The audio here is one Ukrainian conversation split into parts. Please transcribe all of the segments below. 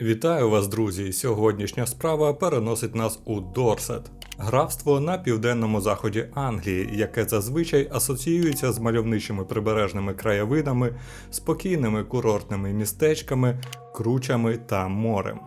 Вітаю вас, друзі! Сьогоднішня справа переносить нас у Дорсет, графство на південному заході Англії, яке зазвичай асоціюється з мальовничими прибережними краєвидами, спокійними курортними містечками, кручами та морем.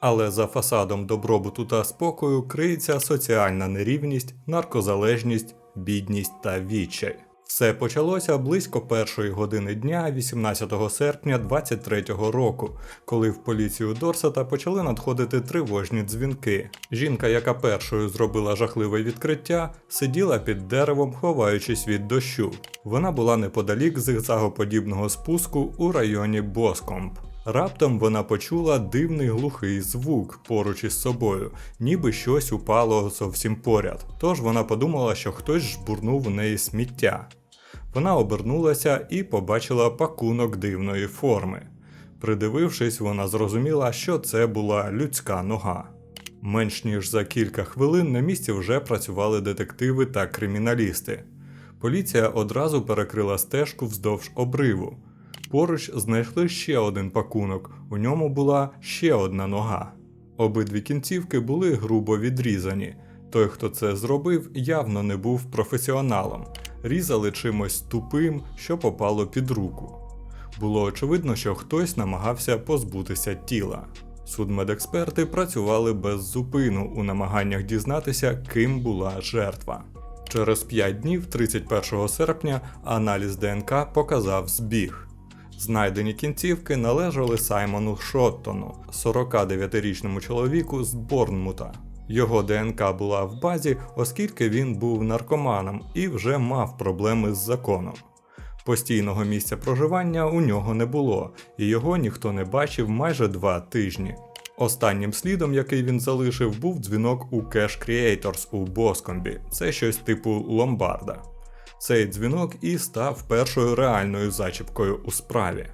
Але за фасадом добробуту та спокою криється соціальна нерівність, наркозалежність, бідність та відчай. Все почалося близько першої години дня 18 серпня 23-го року, коли в поліцію Дорсета почали надходити тривожні дзвінки. Жінка, яка першою зробила жахливе відкриття, сиділа під деревом, ховаючись від дощу. Вона була неподалік зигзагоподібного спуску у районі Боскомп. Раптом вона почула дивний глухий звук поруч із собою, ніби щось упало зовсім поряд. Тож вона подумала, що хтось жбурнув у неї сміття. Вона обернулася і побачила пакунок дивної форми. Придивившись, вона зрозуміла, що це була людська нога. Менш ніж за кілька хвилин на місці вже працювали детективи та криміналісти. Поліція одразу перекрила стежку вздовж обриву. Поруч знайшли ще один пакунок, у ньому була ще одна нога. Обидві кінцівки були грубо відрізані. Той, хто це зробив, явно не був професіоналом, різали чимось тупим, що попало під руку. Було очевидно, що хтось намагався позбутися тіла. Судмедексперти працювали без зупину у намаганнях дізнатися, ким була жертва. Через 5 днів, 31 серпня, аналіз ДНК показав збіг. Знайдені кінцівки належали Саймону Шоттону, 49-річному чоловіку з Борнмута. Його ДНК була в базі, оскільки він був наркоманом і вже мав проблеми з законом. Постійного місця проживання у нього не було, і його ніхто не бачив майже два тижні. Останнім слідом, який він залишив, був дзвінок у Cash Creators у Боскомбі. Це щось типу ломбарда. Цей дзвінок і став першою реальною зачіпкою у справі.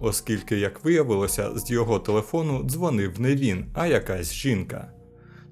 Оскільки, як виявилося, з його телефону дзвонив не він, а якась жінка.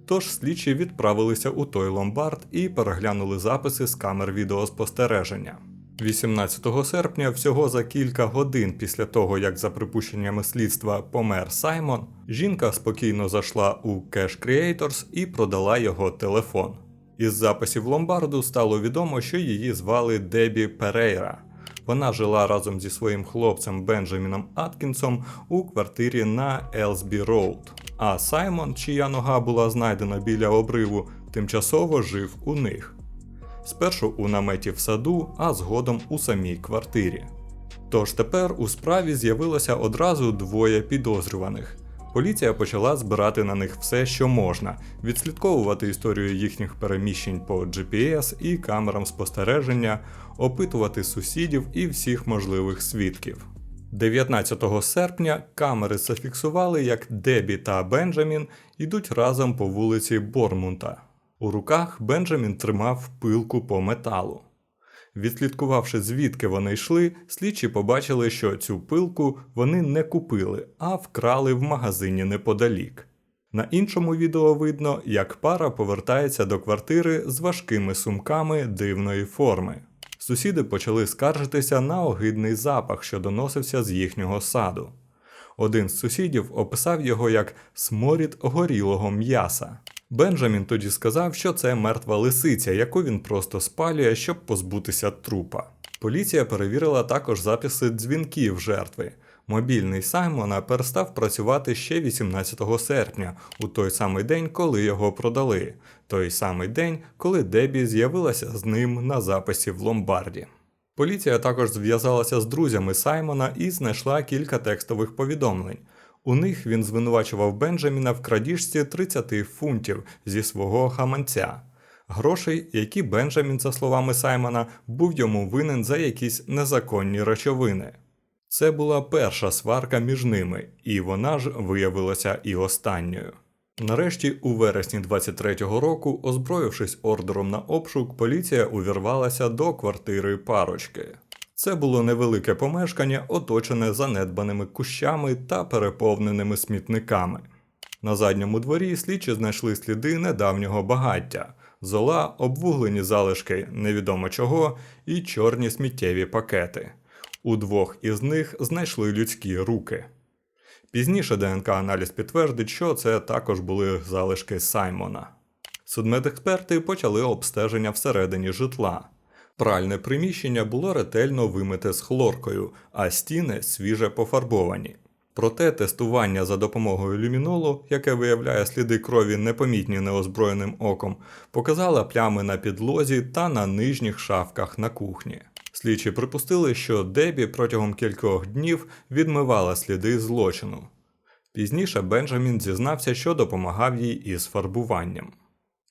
Тож слідчі відправилися у той ломбард і переглянули записи з камер відеоспостереження. 18 серпня, всього за кілька годин після того, як за припущеннями слідства помер Саймон, жінка спокійно зайшла у Cash Creators і продала його телефон. Із записів ломбарду стало відомо, що її звали Дебі Перейра. Вона жила разом зі своїм хлопцем Бенджаміном Аткінсом у квартирі на Елсбі Роуд. А Саймон, чия нога була знайдена біля обриву, тимчасово жив у них. Спершу у наметі в саду, а згодом у самій квартирі. Тож тепер у справі з'явилося одразу двоє підозрюваних. Поліція почала збирати на них все, що можна, відслідковувати історію їхніх переміщень по GPS і камерам спостереження, опитувати сусідів і всіх можливих свідків. 19 серпня камери зафіксували, як Дебі та Бенджамін йдуть разом по вулиці Бормунта. У руках Бенджамін тримав пилку по металу. Відслідкувавши, звідки вони йшли, слідчі побачили, що цю пилку вони не купили, а вкрали в магазині неподалік. На іншому відео видно, як пара повертається до квартири з важкими сумками дивної форми. Сусіди почали скаржитися на огидний запах, що доносився з їхнього саду. Один з сусідів описав його як сморід горілого м'яса. Бенджамін тоді сказав, що це мертва лисиця, яку він просто спалює, щоб позбутися трупа. Поліція перевірила також записи дзвінків жертви. Мобільний Саймона перестав працювати ще 18 серпня, у той самий день, коли його продали, той самий день, коли Дебі з'явилася з ним на записі в ломбарді. Поліція також зв'язалася з друзями Саймона і знайшла кілька текстових повідомлень. У них він звинувачував Бенджаміна в крадіжці 30 фунтів зі свого хаманця, грошей, які Бенджамін, за словами Саймона, був йому винен за якісь незаконні речовини. Це була перша сварка між ними, і вона ж виявилася і останньою. Нарешті, у вересні 23-го року, озброївшись ордером на обшук, поліція увірвалася до квартири парочки. Це було невелике помешкання, оточене занедбаними кущами та переповненими смітниками. На задньому дворі слідчі знайшли сліди недавнього багаття, зола, обвуглені залишки невідомо чого і чорні сміттєві пакети. У двох із них знайшли людські руки. Пізніше ДНК-аналіз підтвердить, що це також були залишки Саймона. Судмедексперти почали обстеження всередині житла. Пральне приміщення було ретельно вимите з хлоркою, а стіни свіже пофарбовані. Проте тестування за допомогою люмінолу, яке виявляє сліди крові непомітні неозброєним оком, показало плями на підлозі та на нижніх шафках на кухні. Слідчі припустили, що Дебі протягом кількох днів відмивала сліди злочину. Пізніше Бенджамін зізнався, що допомагав їй із фарбуванням.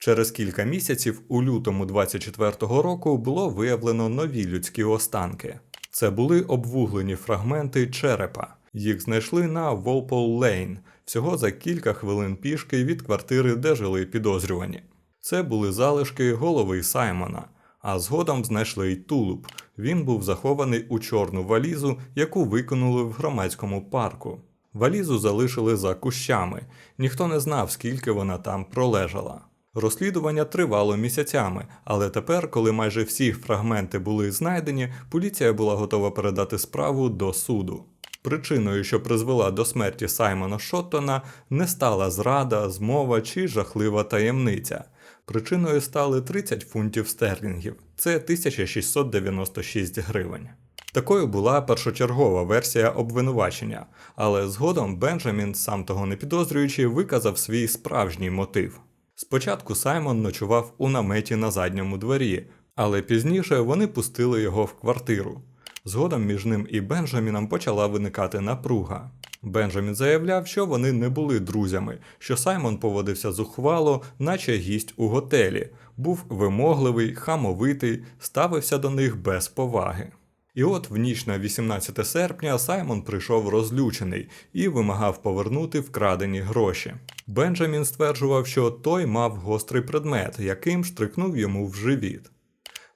Через кілька місяців, у лютому 24-го року, було виявлено нові людські останки. Це були обвуглені фрагменти черепа. Їх знайшли на Волпол Лейн, всього за кілька хвилин пішки від квартири, де жили підозрювані. Це були залишки голови Саймона, а згодом знайшли й тулуб. Він був захований у чорну валізу, яку викинули в громадському парку. Валізу залишили за кущами, ніхто не знав, скільки вона там пролежала. Розслідування тривало місяцями, але тепер, коли майже всі фрагменти були знайдені, поліція була готова передати справу до суду. Причиною, що призвела до смерті Саймона Шоттона, не стала зрада, змова чи жахлива таємниця. Причиною стали 30 фунтів стерлінгів, це 1696 гривень. Такою була першочергова версія обвинувачення, але згодом Бенджамін, сам того не підозрюючи, виказав свій справжній мотив. Спочатку Саймон ночував у наметі на задньому дворі, але пізніше вони пустили його в квартиру. Згодом між ним і Бенджаміном почала виникати напруга. Бенджамін заявляв, що вони не були друзями, що Саймон поводився зухвало, наче гість у готелі, був вимогливий, хамовитий, ставився до них без поваги. І от в ніч на 18 серпня Саймон прийшов розлючений і вимагав повернути вкрадені гроші. Бенджамін стверджував, що той мав гострий предмет, яким штрикнув йому в живіт.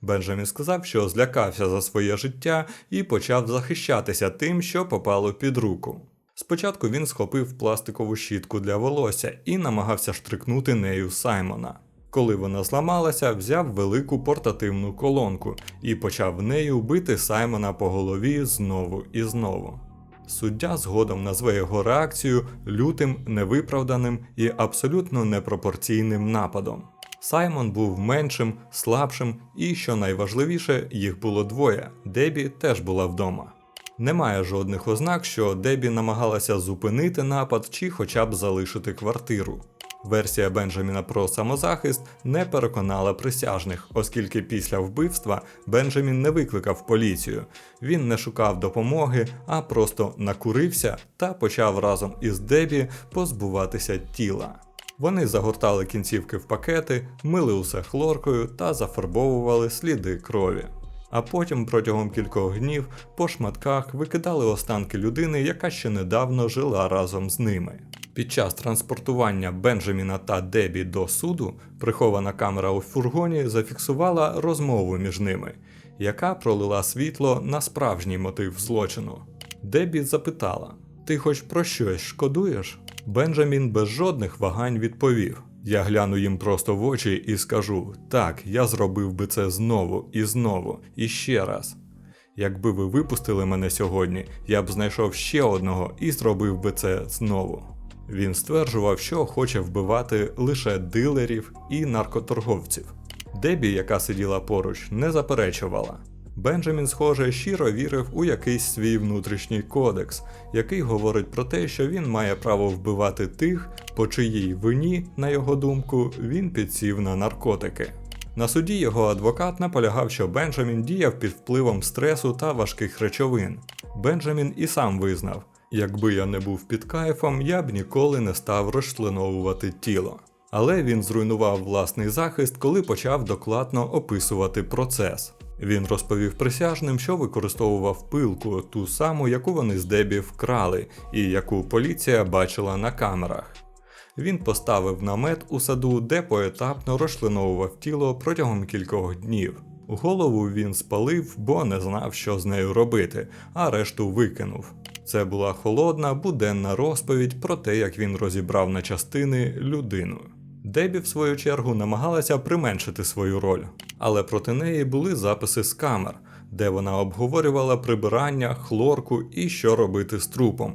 Бенджамін сказав, що злякався за своє життя і почав захищатися тим, що попало під руку. Спочатку він схопив пластикову щітку для волосся і намагався штрикнути нею Саймона. Коли вона зламалася, взяв велику портативну колонку і почав нею бити Саймона по голові знову і знову. Суддя згодом назве його реакцію лютим, невиправданим і абсолютно непропорційним нападом. Саймон був меншим, слабшим, і, що найважливіше, їх було двоє. Дебі теж була вдома. Немає жодних ознак, що Дебі намагалася зупинити напад чи хоча б залишити квартиру. Версія Бенджаміна про самозахист не переконала присяжних, оскільки після вбивства Бенджамін не викликав поліцію. Він не шукав допомоги, а просто накурився та почав разом із Дебі позбуватися тіла. Вони загортали кінцівки в пакети, мили усе хлоркою та зафарбовували сліди крові. А потім протягом кількох днів по шматках викидали останки людини, яка ще недавно жила разом з ними. Під час транспортування Бенджаміна та Дебі до суду прихована камера у фургоні зафіксувала розмову між ними, яка пролила світло на справжній мотив злочину. Дебі запитала: Ти хоч про щось шкодуєш? Бенджамін без жодних вагань відповів: Я гляну їм просто в очі і скажу: так, я зробив би це знову і знову, і ще раз. Якби ви випустили мене сьогодні, я б знайшов ще одного і зробив би це знову. Він стверджував, що хоче вбивати лише дилерів і наркоторговців. Дебі, яка сиділа поруч, не заперечувала. Бенджамін, схоже, щиро вірив у якийсь свій внутрішній кодекс, який говорить про те, що він має право вбивати тих, по чиїй вині, на його думку, він підсів на наркотики. На суді його адвокат наполягав, що Бенджамін діяв під впливом стресу та важких речовин. Бенджамін і сам визнав, якби я не був під кайфом, я б ніколи не став розчленовувати тіло. Але він зруйнував власний захист, коли почав докладно описувати процес. Він розповів присяжним, що використовував пилку, ту саму, яку вони з Дебі вкрали, і яку поліція бачила на камерах. Він поставив намет у саду, де поетапно розчленовував тіло протягом кількох днів. Голову він спалив, бо не знав, що з нею робити, а решту викинув. Це була холодна, буденна розповідь про те, як він розібрав на частини людину. Дебі, в свою чергу, намагалася применшити свою роль, але проти неї були записи з камер, де вона обговорювала прибирання, хлорку і що робити з трупом.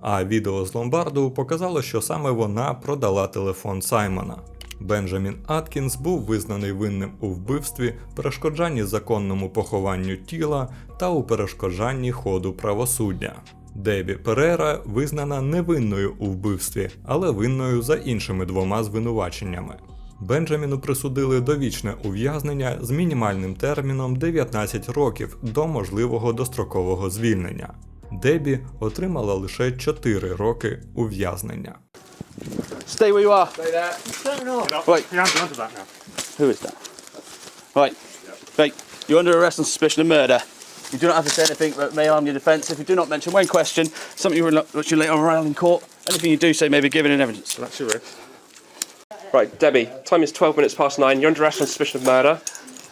а відео з ломбарду показало, що саме вона продала телефон Саймона. Бенджамін Аткінс був визнаний винним у вбивстві, перешкоджанні законному похованню тіла та у перешкоджанні ходу правосуддя. Дебі Перера визнана невинною у вбивстві, але винною за іншими двома звинуваченнями. Бенджаміну присудили довічне ув'язнення з мінімальним терміном 19 років до можливого дострокового звільнення. Дебі отримала лише 4 роки ув'язнення. Stay where you are. Stay there. Right. Your under that now. Who is that? Right. Right. You're under arrest on suspicion of murder. You do not have to say anything that may harm your defence. If you do not mention when questioned, something you will not- which you later on rail in court, anything you do say may be given in evidence. So that's your wrist. Right, Debbie, time is 12 minutes past nine. You're under arrest on suspicion of murder.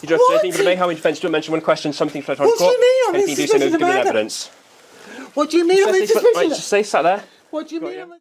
You don't have to say anything, but it may harm your defence. You Don't mention when questioned something for the What do you mean I'm in Anything you do say may be suspicion of given in murder? evidence. What do you mean I'm in Just stay- suspicion? Right, just stay sat there. What do you mean I'm in